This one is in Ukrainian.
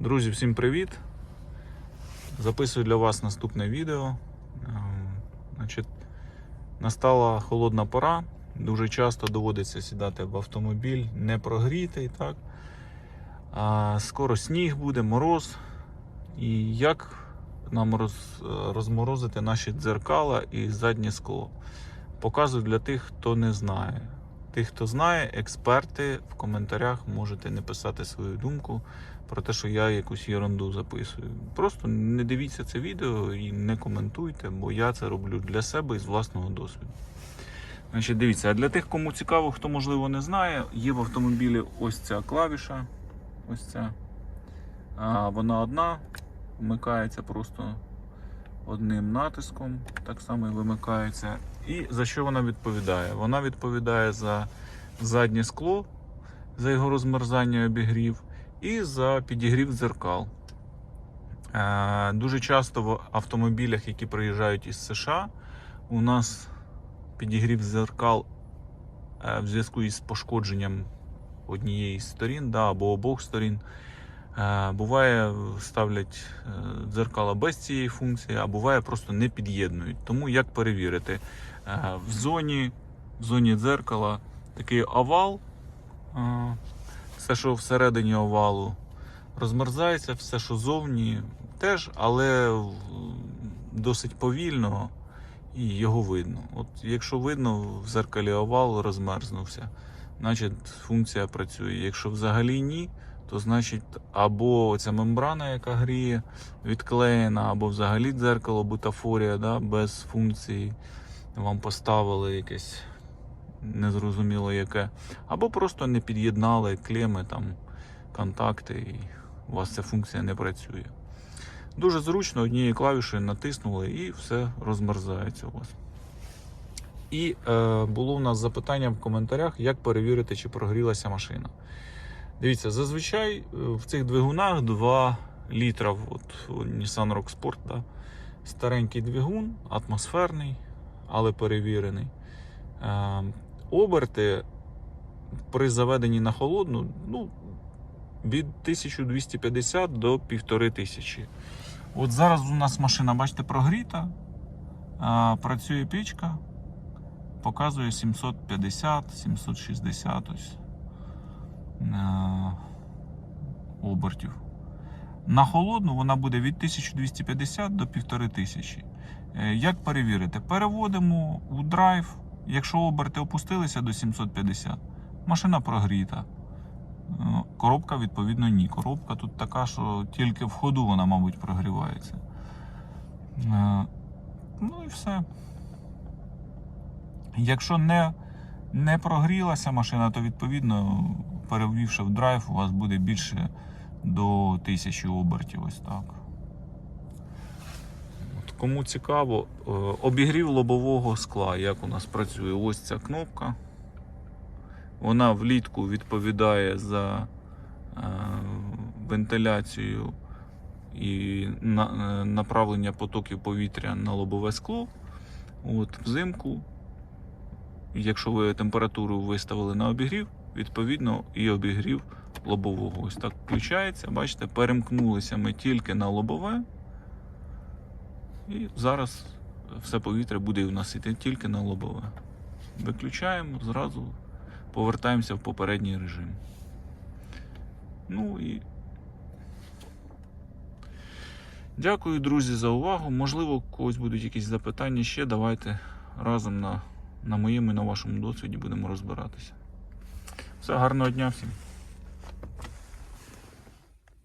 Друзі, всім привіт! Записую для вас наступне відео. Е, Значить, настала холодна пора. Дуже часто доводиться сідати в автомобіль не прогрітий, так? Скоро сніг буде, мороз. І як нам роз, розморозити наші дзеркала і заднє скло? Показую для тих, хто не знає. Тих, хто знає, експерти в коментарях можете не писати свою думку про те, що я якусь ерунду записую. Просто не дивіться це відео і не коментуйте, бо я це роблю для себе і з власного досвіду. Значить, дивіться, а для тих, кому цікаво, хто можливо не знає, є в автомобілі ось ця клавіша. Ось ця. А, вона одна, вмикається просто одним натиском, так само і вимикається. І за що вона відповідає? Вона відповідає за заднє скло, за його розмерзання обігрів, і за підігрів дзеркал. Е, Дуже часто в автомобілях, які приїжджають із США, у нас підігрів дзеркал е, в зв'язку із пошкодженням однієї з сторін да, або обох сторін. Буває, ставлять е, дзеркала без цієї функції, а буває просто не під'єднують. Тому як перевірити? Е, В зоні, в зоні дзеркала такий овал, е, все, що всередині овалу, розмерзається, все, що зовні, теж, але досить повільно і його видно. От якщо видно, в зеркалі овал розмерзнувся, значить функція працює. Якщо взагалі ні, то значить або ця мембрана, яка гріє, відклеєна, або взагалі дзеркало бутафорія да, без функції. Вам поставили якесь незрозуміло яке. Або просто не під'єднали клеми, там, контакти, і у вас ця функція не працює. Дуже зручно однією клавішею натиснули і все розмерзається у вас. І е, було у нас запитання в коментарях, як перевірити, чи прогрілася машина. Дивіться, зазвичай е, в цих двигунах 2 літра, от Nissan Rock Sport, да, старенький двигун, атмосферний, але перевірений. Е, оберти при заведенні на холодну ну, від 1250 до 1500. От зараз у нас машина, бачите, прогріта, працює пічка, показує 750, 760 ось обертів. На холодну вона буде від 1250 до 1500. Е, Як перевірити? Переводимо у драйв. Якщо оберти опустилися до 750, машина прогріта. Е, Коробка, відповідно, ні. Коробка тут така, що тільки в ходу вона, мабуть, прогрівається. Е, Ну і все. Якщо не, не прогрілася машина, то відповідно, перевівши в драйв, у вас буде більше до 1000 обертів. Ось так. От, кому цікаво, е, обігрів лобового скла, як у нас працює. Ось ця кнопка. Вона влітку відповідає за е, вентиляцію і е, направлення потоків повітря на лобове скло. От, взимку, якщо ви температуру виставили на обігрів, відповідно і обігрів лобового. Ось так включається. Бачите, перемкнулися ми тільки на лобове. І зараз все повітря буде у нас іти тільки на лобове. Виключаємо, зразу повертаємося в попередній режим. Ну і дякую, друзі, за увагу. Можливо, у когось будуть якісь запитання ще. Давайте разом на, на моєму і на вашому досвіді будемо розбиратися. Все, гарного дня всім.